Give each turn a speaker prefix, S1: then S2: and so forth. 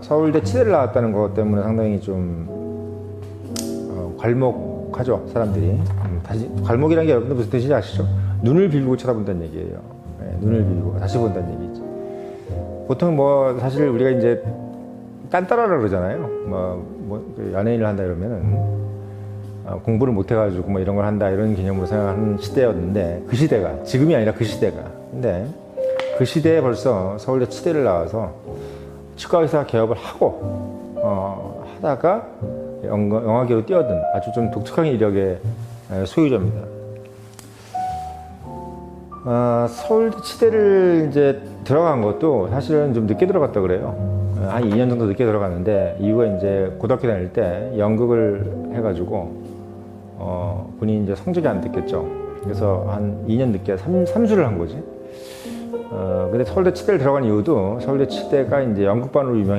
S1: 서울대 치대를 나왔다는 것 때문에 상당히 좀 어, 괄목하죠 사람들이 음, 다시 괄목이라는 게 여러분들 무슨 뜻인지 아시죠? 눈을 빌고 쳐다본다는 얘기예요. 예, 눈을 빌고 다시 본다는 얘기지. 보통 뭐 사실 우리가 이제 딴따라라 그러잖아요. 뭐, 뭐그 연예인을 한다 이러면은 어, 공부를 못 해가지고 뭐 이런 걸 한다 이런 개념으로 생각하는 시대였는데 그 시대가 지금이 아니라 그 시대가 근데 그 시대에 벌써 서울대 치대를 나와서 치과 의사 개업을 하고 어, 하다가 영화- 영화계로 뛰어든 아주 좀 독특한 이력의 에, 소유자입니다. 아, 서울대 치대를 이제 들어간 것도 사실은 좀 늦게 들어갔다 그래요. 어, 한 2년 정도 늦게 들어갔는데 이유가 이제 고등학교 다닐 때 연극을 해가지고 어, 본인이 이제 성적이 안 됐겠죠. 그래서 한 2년 늦게 삼, 삼수를 한 거지. 어, 근데 서울대 치대를 들어간 이유도 서울대 치대가 이제 연극반으로 유명했기